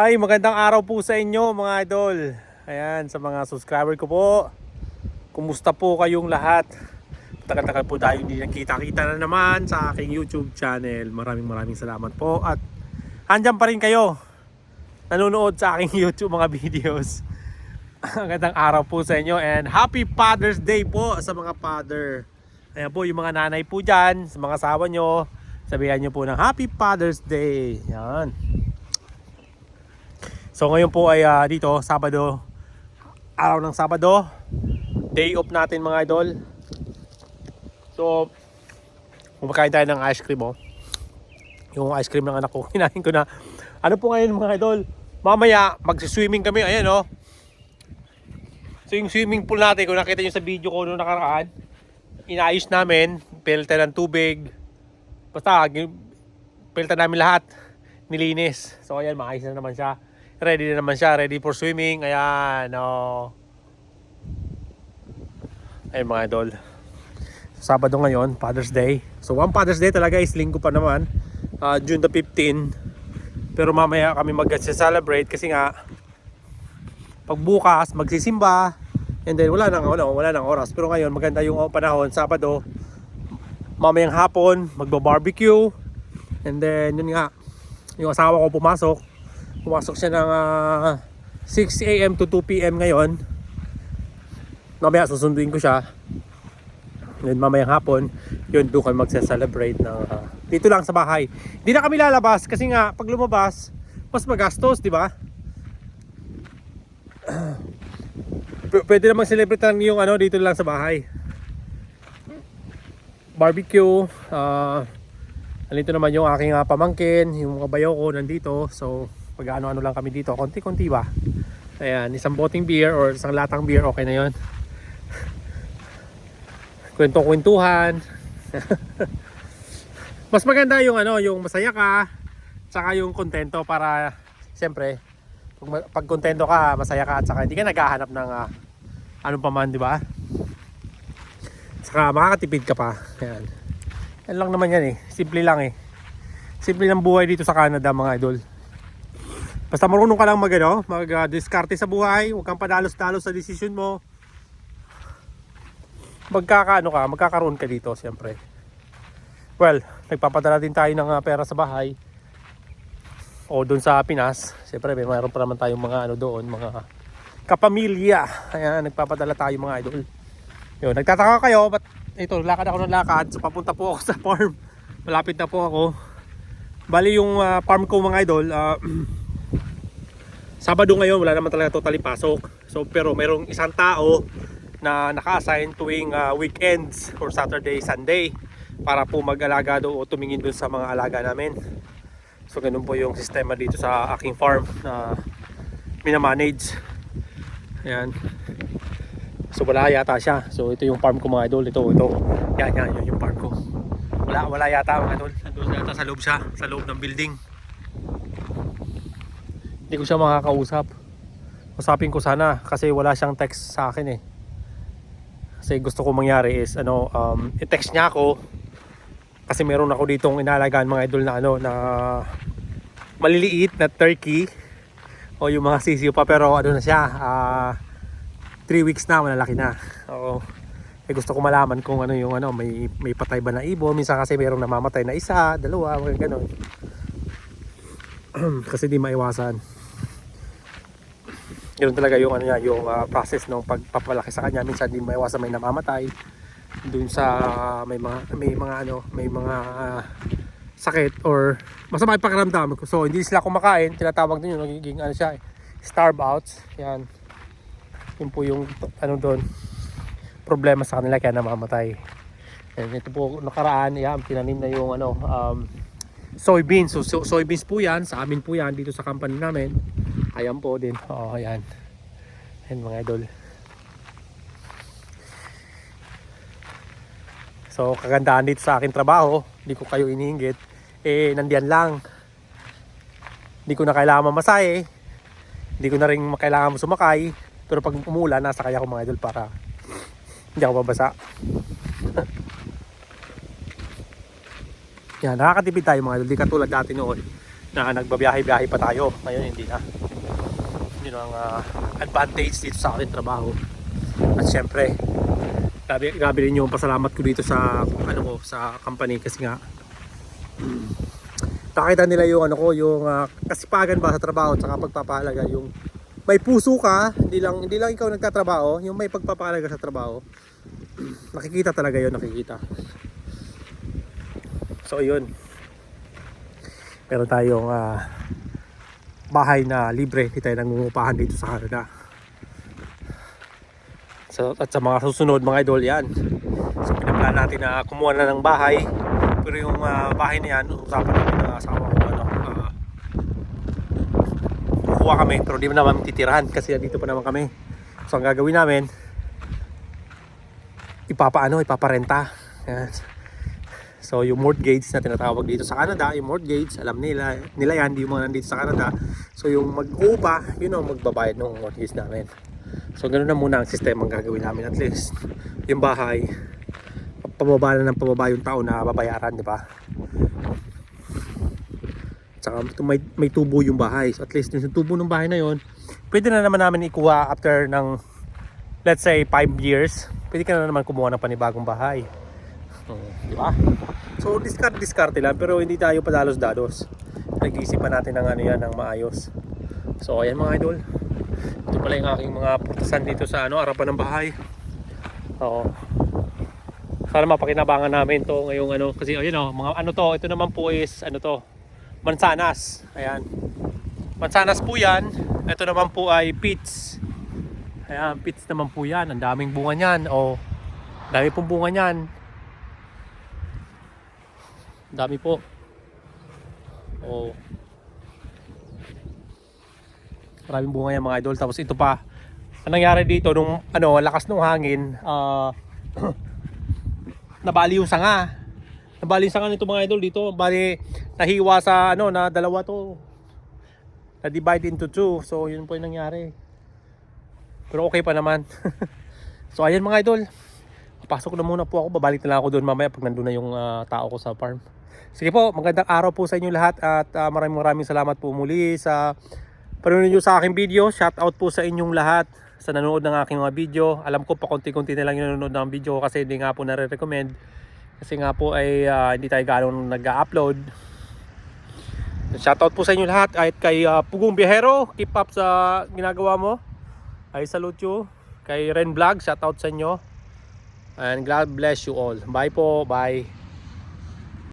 Hi, magandang araw po sa inyo mga idol. Ayan, sa mga subscriber ko po. Kumusta po kayong lahat? Tagal-tagal po tayo hindi nakita-kita na naman sa aking YouTube channel. Maraming maraming salamat po. At andyan pa rin kayo. Nanonood sa aking YouTube mga videos. Magandang araw po sa inyo and Happy Father's Day po sa mga father. Ayan po yung mga nanay po dyan, sa mga asawa nyo. Sabihan nyo po ng Happy Father's Day. Yan. So ngayon po ay ah, dito, Sabado, araw ng Sabado, day off natin mga idol. So, kumakain tayo ng ice cream oh. Yung ice cream ng anak ko, kinain ko na. Ano po ngayon mga idol? Mamaya, magsiswimming kami, ayan oh. So yung swimming pool natin, kung nakita nyo sa video ko noong nakaraan, inayos namin, pelta ng tubig. Basta, pelta namin lahat, nilinis. So ayan, maayos na naman siya ready na naman siya, ready for swimming. Ayan, oh. Ayun mga idol. Sabado ngayon, Father's Day. So one Father's Day talaga is linggo pa naman. Ah, June the 15. Pero mamaya kami mag-celebrate kasi nga pagbukas magsisimba and then wala nang wala, wala nang oras. Pero ngayon maganda yung panahon, Sabado. Mamayang hapon, magba-barbecue. And then yun nga, yung asawa ko pumasok pumasok siya ng ah, 6 a.m. to 2 p.m. ngayon. Mamaya susunduin ko siya. Then mamayang hapon, yun doon kami magse-celebrate ng ah, dito lang sa bahay. Hindi na kami lalabas kasi nga pag lumabas, mas magastos, di ba? P- pwede namang celebrate lang yung ano dito lang sa bahay. Barbecue, ah Nandito naman yung aking ah, pamangkin, yung mga bayaw ko nandito. So, pag ano-ano lang kami dito, konti-konti ba? Ayan, isang boting beer or isang latang beer, okay na yon. Kwento-kwentuhan. Mas maganda yung ano, yung masaya ka, tsaka yung kontento para, siyempre, pag, pag kontento ka, masaya ka, at saka hindi ka naghahanap ng ah, ano pa di ba? Saka makakatipid ka pa. Ayan. Yan lang naman yan eh. Simple lang eh. Simple lang buhay dito sa Canada mga idol. Basta marunong ka lang mag, ano, mag ah, diskarte sa buhay. Huwag kang padalos-dalos sa desisyon mo. Magkakaano ka, magkakaroon ka dito siyempre. Well, nagpapadala din tayo ng ah, pera sa bahay. O doon sa Pinas. Siyempre, may mayroon pa naman tayong mga ano doon, mga kapamilya. Ayan, nagpapadala tayo mga idol. Yun, nagtataka kayo, ba't ito, lakad ako ng lakad. So, papunta po ako sa farm. Malapit na po ako. Bali yung ah, farm ko mga idol, ah, Sabado ngayon, wala naman talaga totally pasok. So, pero mayroong isang tao na naka-assign tuwing ah, weekends or Saturday, Sunday para po mag-alaga do o tumingin dun sa mga alaga namin. So, ganun po yung sistema dito sa aking farm na minamanage. Ayan. So wala yata siya. So ito yung farm ko mga idol. Ito, ito. Yan, yan. Yun yung farm ko. Wala, wala yata mga idol. Nandun yata sa loob siya. Sa loob ng building. Hindi ko siya makakausap. Usapin ko sana kasi wala siyang text sa akin eh. Kasi gusto ko mangyari is ano, um, i-text niya ako kasi meron ako ditong inalagaan mga idol na ano na maliliit na turkey o yung mga sisiyo pa pero ano na siya ah 3 weeks na, malalaki na. Oo. Eh gusto ko malaman kung ano yung ano, may may patay ba na ibon, minsan kasi mayroong namamatay na isa, dalawa, mga ganun. kasi di maiwasan. Yun talaga yung ano niya, yung ah, process ng pagpapalaki sa kanya, minsan di maiwasan may namamatay. Dun sa may mga may mga ano, may mga ah, sakit or masama yung pakiramdam. So hindi sila kumakain, tinatawag din yung nagiging ano siya, starve outs. Yan yun po yung ano doon problema sa kanila kaya namamatay and ito po nakaraan yan tinanim na yung ano um, soybeans so, so soybeans po yan sa amin po yan dito sa company namin ayan po din oo ayan ayan mga idol so kagandahan dito sa akin trabaho hindi ko kayo iniinggit eh nandiyan lang hindi ko na kailangan mamasahe hindi ko na rin kailangan sumakay pero pag umulan, nasa kaya ko mga idol para hindi ako babasa. Yan, nakakatipid tayo mga idol. Di katulad dati noon na nagbabiyahe-biyahe pa tayo. Ngayon hindi na. Yun ang ah, advantage dito sa ating trabaho. At syempre, grabe, grabe rin yung pasalamat ko dito sa ano ko sa company kasi nga nakita nila yung ano ko yung ah, kasipagan ba sa trabaho at saka pagpapahalaga yung may puso ka hindi lang hindi lang ikaw nagtatrabaho yung may pagpapahalaga sa trabaho. Nakikita talaga yun nakikita. So yun. Meron tayong ah, bahay na libre. Tayo nangungupahan dito sa Canada. So, at sa mga susunod mga idol yan. So pinaplan natin na kumuha na ng bahay. Pero yung ah, bahay na yan usapan namin ng asawa ko ano ah, kukuha kami. Pero di naman titirahan kasi dito pa naman kami. So ang gagawin namin ipapaano ipaparenta. Yan. So yung mortgage na tinatawag dito sa Canada yung mortgage alam nila nila yan di yung mga nandito sa Canada so yung mag-upa yun ang magbabayad ng mortgage namin so ganun na muna ang sistema ang gagawin namin at least yung bahay pababa na ng pababa yung tao na babayaran di ba Tsaka may, may tubo yung bahay. So at least yung tubo ng bahay na yon, pwede na naman namin ikuha after ng let's say 5 years. Pwede ka na naman kumuha ng panibagong bahay. Di ba? So discard discard lang pero hindi tayo padalos-dalos. Nag-iisipan natin ng ano yan ng maayos. So ayan mga idol. Ito pala yung aking mga putasan dito sa ano harapan ng bahay. Oo. Sana mapakinabangan namin to ngayong ano kasi ayun oh, mga ano to, ito naman po is ano to, mansanas. Ayan. Mansanas po yan. Ito naman po ay peach. Ayan, peach naman po yan. Ang daming bunga niyan. O, dami pong bunga niyan. Dami po. O. Maraming bunga yan mga idol. Tapos ito pa. Ang nangyari dito nung ano, lakas ng hangin, ah nabali yung sanga. Nabali yung sanga nito mga idol dito. Bali nahiwa sa ano na dalawa to. Na divide into two. So yun po yung nangyari. Pero okay pa naman. so ayan mga idol. Pasok na muna po ako. Babalik na lang ako doon mamaya pag nandun na yung ah, tao ko sa farm. Sige po, magandang araw po sa inyo lahat at ah, maraming maraming salamat po muli sa panonood nyo sa aking video. Shout out po sa inyong lahat sa nanonood ng aking mga video. Alam ko pa konti-konti na lang yung nanonood ng video kasi hindi nga po nare-recommend. Kasi nga po ay ah, hindi tayo gano'ng nag-upload. Shoutout po sa inyo lahat kahit kay ah, Pugong Biyahero, keep up sa ginagawa mo. I salute you. Kay Ren Vlog, shoutout sa inyo. And God bless you all. Bye po, bye.